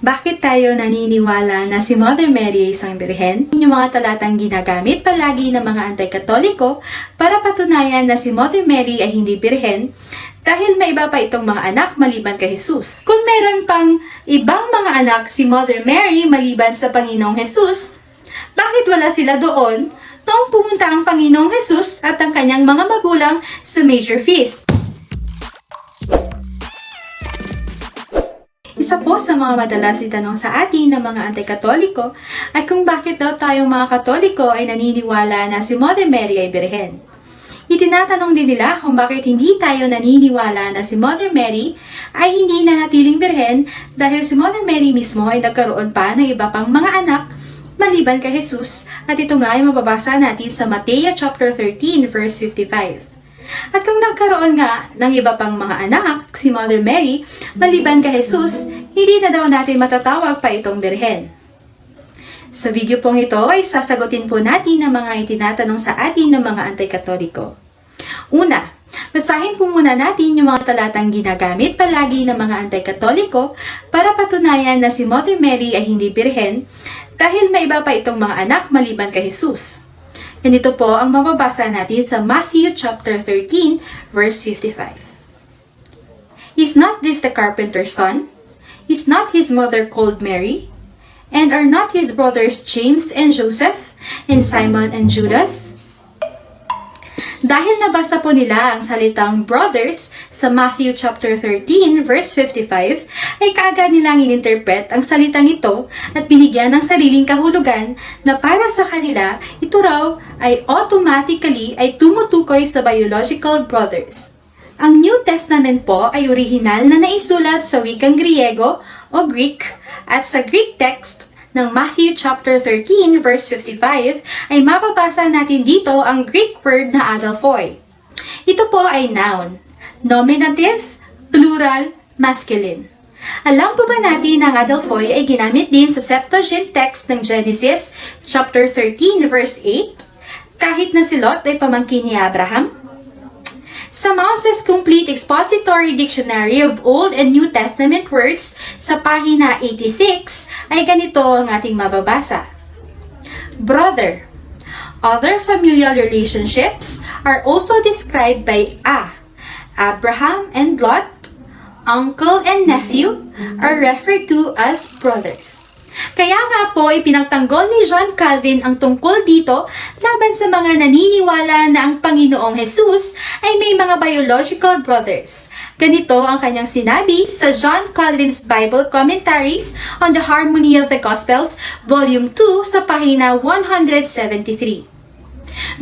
Bakit tayo naniniwala na si Mother Mary ay isang birhen? Yung mga talatang ginagamit palagi ng mga anti-katoliko para patunayan na si Mother Mary ay hindi birhen dahil may iba pa itong mga anak maliban kay Jesus. Kung meron pang ibang mga anak si Mother Mary maliban sa Panginoong Jesus, bakit wala sila doon noong pumunta ang Panginoong Jesus at ang kanyang mga magulang sa major feast? Isa po sa mga madalas itanong sa atin ng mga anti-katoliko ay kung bakit daw tayong mga katoliko ay naniniwala na si Mother Mary ay birhen. Itinatanong din nila kung bakit hindi tayo naniniwala na si Mother Mary ay hindi na natiling birhen dahil si Mother Mary mismo ay nagkaroon pa ng iba pang mga anak maliban kay Jesus at ito nga ay mababasa natin sa Mateo chapter 13 verse 55. At kung nagkaroon nga ng iba pang mga anak, si Mother Mary, maliban kay Jesus, hindi na daw natin matatawag pa itong birhen. Sa video pong ito ay sasagutin po natin ang mga itinatanong sa atin ng mga anti-katoliko. Una, basahin po muna natin yung mga talatang ginagamit palagi ng mga anti-katoliko para patunayan na si Mother Mary ay hindi birhen dahil may iba pa itong mga anak maliban kay Jesus. Ganito po ang mababasa natin sa Matthew chapter 13 verse 55. Is not this the carpenter's son? Is not his mother called Mary? And are not his brothers James and Joseph and Simon and Judas? Dahil nabasa po nila ang salitang brothers sa Matthew chapter 13 verse 55, ay kaagad nilang ininterpret ang salitang ito at binigyan ng sariling kahulugan na para sa kanila, ito raw ay automatically ay tumutukoy sa biological brothers. Ang New Testament po ay orihinal na naisulat sa wikang Griego o Greek at sa Greek text ng Matthew chapter 13 verse 55 ay mababasa natin dito ang Greek word na adelphoi. Ito po ay noun, nominative, plural, masculine. Alam po ba natin na ang adelphoi ay ginamit din sa Septuagint text ng Genesis chapter 13 verse 8 kahit na si Lot ay pamangkin ni Abraham? Sa Mount's Complete Expository Dictionary of Old and New Testament Words sa pahina 86 ay ganito ang ating mababasa. Brother. Other familial relationships are also described by a. Abraham and Lot, uncle and nephew are referred to as brothers. Kaya nga po, ipinagtanggol ni John Calvin ang tungkol dito laban sa mga naniniwala na ang Panginoong Jesus ay may mga biological brothers. Ganito ang kanyang sinabi sa John Calvin's Bible Commentaries on the Harmony of the Gospels, Volume 2 sa pahina 173.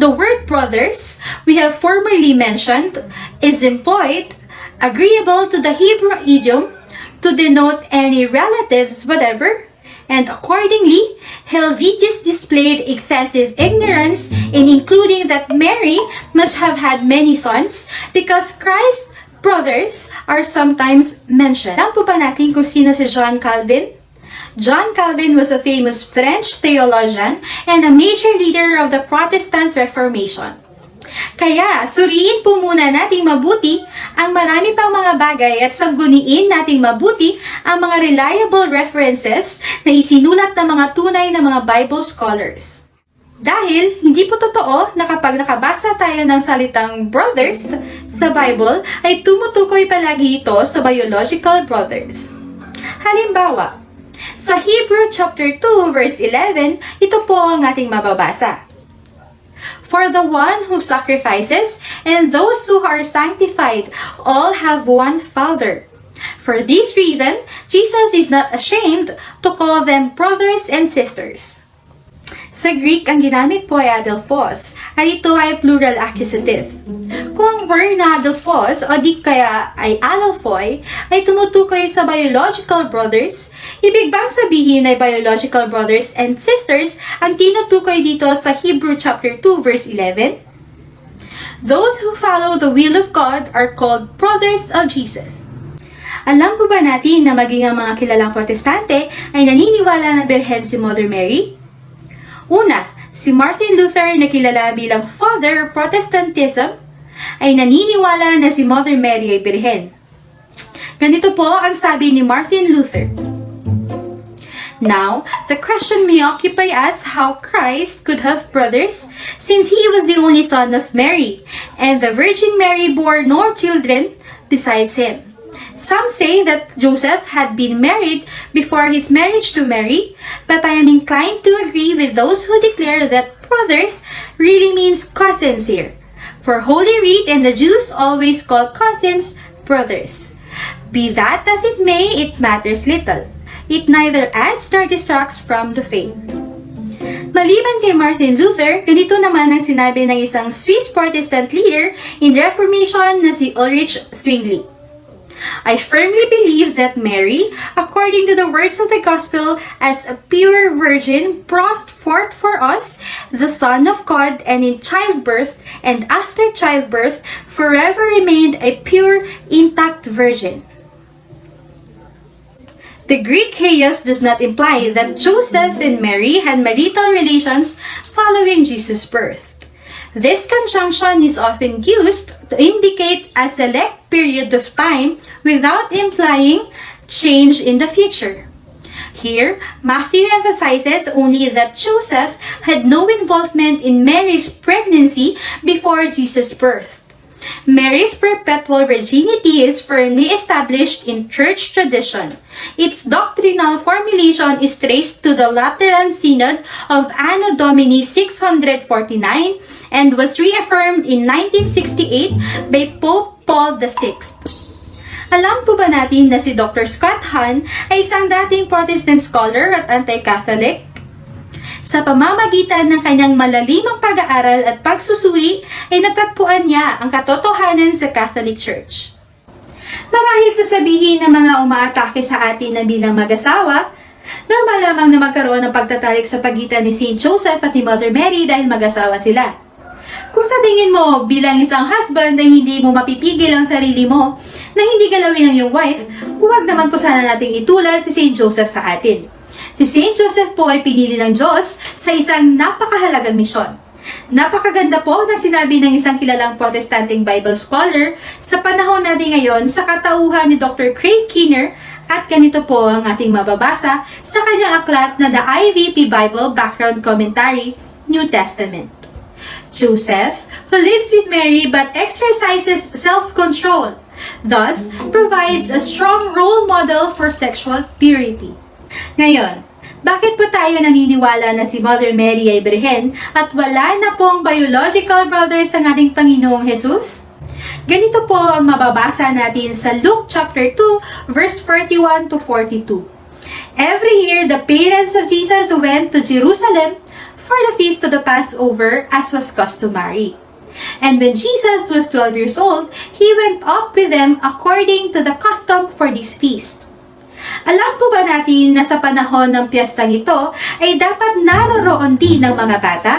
The word brothers, we have formerly mentioned, is employed agreeable to the Hebrew idiom to denote any relatives whatever and accordingly, Helvidius displayed excessive ignorance in including that Mary must have had many sons because Christ's brothers are sometimes mentioned. Alam po ba natin kung sino si John Calvin? John Calvin was a famous French theologian and a major leader of the Protestant Reformation. Kaya, suriin po muna nating mabuti ang marami pang mga bagay at sangguniin nating mabuti ang mga reliable references na isinulat ng mga tunay na mga Bible scholars. Dahil hindi po totoo na kapag nakabasa tayo ng salitang brothers sa Bible ay tumutukoy palagi ito sa biological brothers. Halimbawa, sa Hebrew chapter 2 verse 11, ito po ang ating mababasa. For the one who sacrifices and those who are sanctified all have one Father. For this reason, Jesus is not ashamed to call them brothers and sisters. Sa Greek, ang ginamit po ay adelphos, at ito ay plural accusative. Kung na adelphos o di kaya ay adelphoi ay tumutukoy sa biological brothers, ibig bang sabihin ay biological brothers and sisters ang tinutukoy dito sa Hebrew chapter 2 verse 11? Those who follow the will of God are called brothers of Jesus. Alam po ba natin na maging ang mga kilalang protestante ay naniniwala na berhen si Mother Mary? Una, si Martin Luther na kilala bilang Father of Protestantism ay naniniwala na si Mother Mary ay birhen. Ganito po ang sabi ni Martin Luther. Now, the question may occupy us how Christ could have brothers, since he was the only son of Mary, and the Virgin Mary bore no children besides him. Some say that Joseph had been married before his marriage to Mary, but I am inclined to agree with those who declare that brothers really means cousins here. For Holy Writ and the Jews always call cousins brothers. Be that as it may, it matters little. It neither adds nor distracts from the faith. Maliban kay Martin Luther, ganito naman ang sinabi ng isang Swiss Protestant leader in Reformation na si Ulrich Zwingli. I firmly believe that Mary, according to the words of the Gospel, as a pure virgin, brought forth for us the Son of God, and in childbirth and after childbirth forever remained a pure, intact virgin. The Greek chaos does not imply that Joseph and Mary had marital relations following Jesus' birth. This conjunction is often used to indicate a select period of time without implying change in the future. Here, Matthew emphasizes only that Joseph had no involvement in Mary's pregnancy before Jesus' birth. Mary's perpetual virginity is firmly established in church tradition. Its doctrinal formulation is traced to the Lateran Synod of Anno Domini 649 and was reaffirmed in 1968 by Pope Paul VI. Alam po ba natin na si Dr. Scott Hahn ay isang dating Protestant scholar at anti-Catholic? Sa pamamagitan ng kanyang malalimang pag-aaral at pagsusuri ay natatpuan niya ang katotohanan sa Catholic Church. Marahil sasabihin ng mga umaatake sa atin na bilang mag-asawa, normal lamang na magkaroon ng pagtatalik sa pagitan ni Saint Joseph at ni Mother Mary dahil mag-asawa sila. Kung sa tingin mo bilang isang husband ay hindi mo mapipigil ang sarili mo na hindi galawin ang iyong wife, huwag naman po sana nating itulad si Saint Joseph sa atin. Si Saint Joseph po ay pinili ng Diyos sa isang napakahalagang misyon. Napakaganda po na sinabi ng isang kilalang protestanting Bible scholar sa panahon natin ngayon sa katauhan ni Dr. Craig Keener at ganito po ang ating mababasa sa kanyang aklat na The IVP Bible Background Commentary, New Testament. Joseph, who lives with Mary but exercises self-control, thus provides a strong role model for sexual purity. Ngayon, bakit po tayo naniniwala na si Mother Mary ay birhen at wala na pong biological brothers ang ating Panginoong Jesus? Ganito po ang mababasa natin sa Luke chapter 2 verse 41 to 42. Every year, the parents of Jesus went to Jerusalem for the feast of the Passover as was customary. And when Jesus was 12 years old, he went up with them according to the custom for this feast. Alam po ba natin na sa panahon ng piyestang ito ay dapat naroroon din ng mga bata?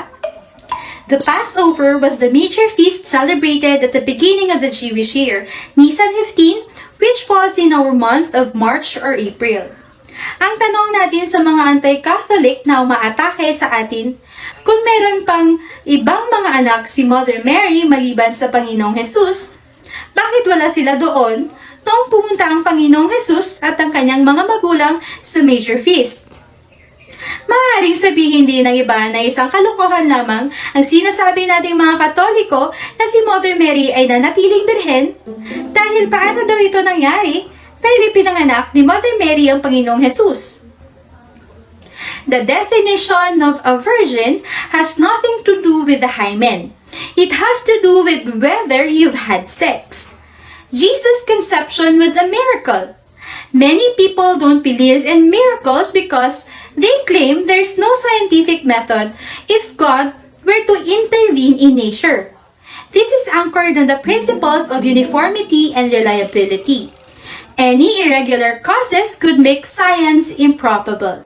The Passover was the major feast celebrated at the beginning of the Jewish year, Nisan 15, which falls in our month of March or April. Ang tanong natin sa mga anti-Catholic na umaatake sa atin, kung meron pang ibang mga anak si Mother Mary maliban sa Panginoong Jesus, bakit wala sila doon noong pumunta ang Panginoong Jesus at ang kanyang mga magulang sa major feast? Maaaring sabihin din ng iba na isang kalokohan lamang ang sinasabi nating mga katoliko na si Mother Mary ay nanatiling birhen dahil paano daw ito nangyari dahil ipinanganak ni Mother Mary ang Panginoong Jesus. The definition of a virgin has nothing to do with the hymen. It has to do with whether you've had sex. Jesus' conception was a miracle. Many people don't believe in miracles because they claim there's no scientific method if God were to intervene in nature. This is anchored on the principles of uniformity and reliability. Any irregular causes could make science improbable.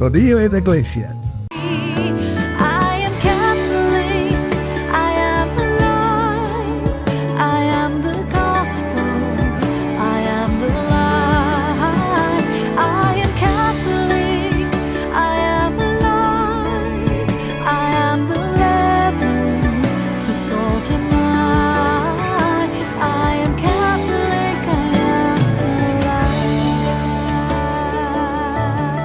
Rodillo et Iglesia.